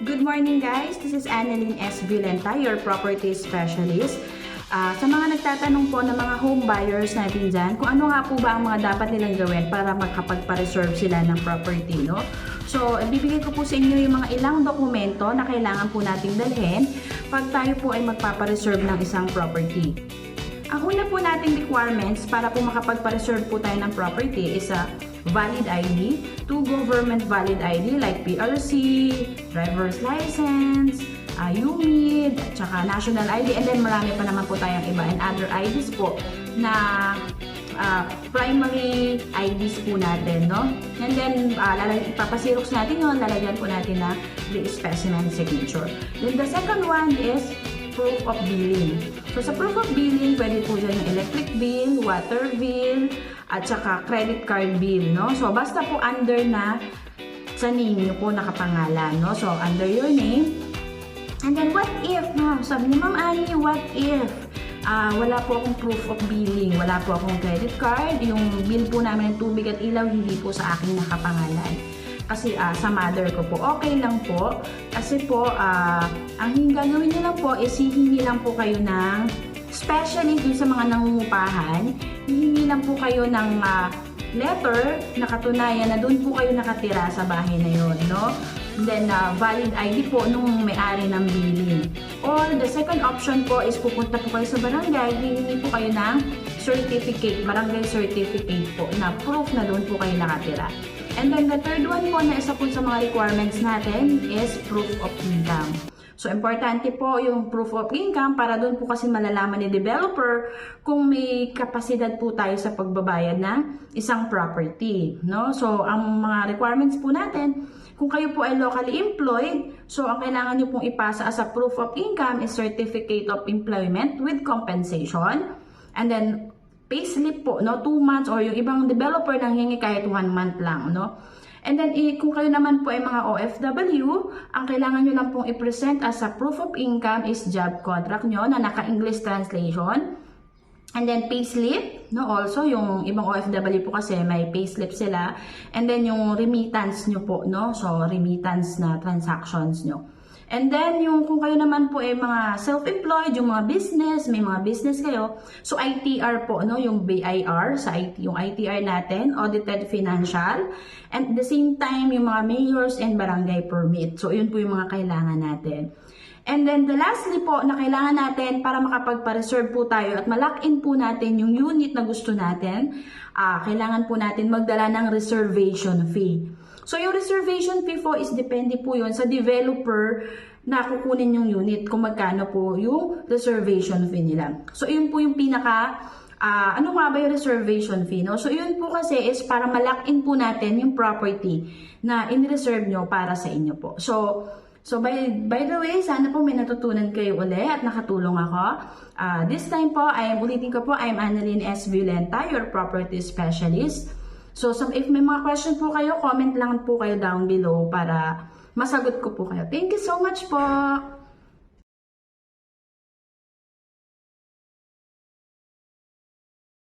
Good morning guys! This is Annalyn S. Vilenta, your property specialist. Ah, sa mga nagtatanong po ng mga home buyers natin dyan, kung ano nga po ba ang mga dapat nilang gawin para makapagpa-reserve sila ng property, no? So, bibigay ko po sa inyo yung mga ilang dokumento na kailangan po nating dalhin pag tayo po ay magpapa-reserve ng isang property. Ang una po nating requirements para po makapagpa-reserve po tayo ng property is a valid ID, two government valid ID like PRC, driver's license, uh, UMID, at saka national ID, and then marami pa naman po tayong iba and other IDs po na uh, primary IDs po natin, no? And then, uh, ipapasirox natin yun, lalagyan po natin na the specimen signature. Then the second one is proof of billing. So sa proof of billing, pwede po dyan yung electric bill, water bill, at saka credit card bill, no? So basta po under na sa name nyo po nakapangalan, no? So under your name. And then what if, no? Sabi ni Ma'am Annie, what if ah wala po akong proof of billing, wala po akong credit card, yung bill po namin ng tubig at ilaw hindi po sa aking nakapangalan kasi ah, sa mother ko po. Okay lang po. Kasi po, ah, ang gagawin niyo lang po is hihingi lang po kayo ng, especially dun sa mga nangungupahan, hihingi lang po kayo ng ah, letter na katunayan na doon po kayo nakatira sa bahay na yon, no? And then, ah, valid ID po nung may-ari ng billing. Or the second option po is pupunta po kayo sa barangay, hihingi po kayo ng certificate, barangay certificate po na proof na doon po kayo nakatira. And then the third one po na isa po sa mga requirements natin is proof of income. So, importante po yung proof of income para doon po kasi malalaman ni developer kung may kapasidad po tayo sa pagbabayad ng isang property. No? So, ang mga requirements po natin, kung kayo po ay locally employed, so ang kailangan nyo pong ipasa as a proof of income is Certificate of Employment with Compensation. And then, payslip po, no? Two months or yung ibang developer nang hingi kahit one month lang, no? And then, i- kung kayo naman po ay mga OFW, ang kailangan nyo lang pong i-present as a proof of income is job contract nyo na naka-English translation. And then, payslip, no? Also, yung ibang OFW po kasi may payslip sila. And then, yung remittance nyo po, no? So, remittance na transactions nyo. And then, yung kung kayo naman po ay mga self-employed, yung mga business, may mga business kayo. So, ITR po, no? Yung BIR, sa IT, yung ITR natin, Audited Financial. And at the same time, yung mga mayors and barangay permit. So, yun po yung mga kailangan natin. And then, the lastly po, na kailangan natin para makapagpa-reserve po tayo at malak-in po natin yung unit na gusto natin, ah kailangan po natin magdala ng reservation fee. So, yung reservation fee po is depende po yun sa developer na kukunin yung unit kung magkano po yung reservation fee nila. So, yun po yung pinaka, ah, ano nga ba yung reservation fee, no? So, yun po kasi is para malak-in po natin yung property na in-reserve nyo para sa inyo po. So, So by, by the way, sana po may natutunan kayo uli at nakatulong ako. Ah, this time po, I am ulitin ko po, I am Annalyn S. Violenta, your property specialist. So some, if may mga question po kayo, comment lang po kayo down below para masagot ko po kayo. Thank you so much po!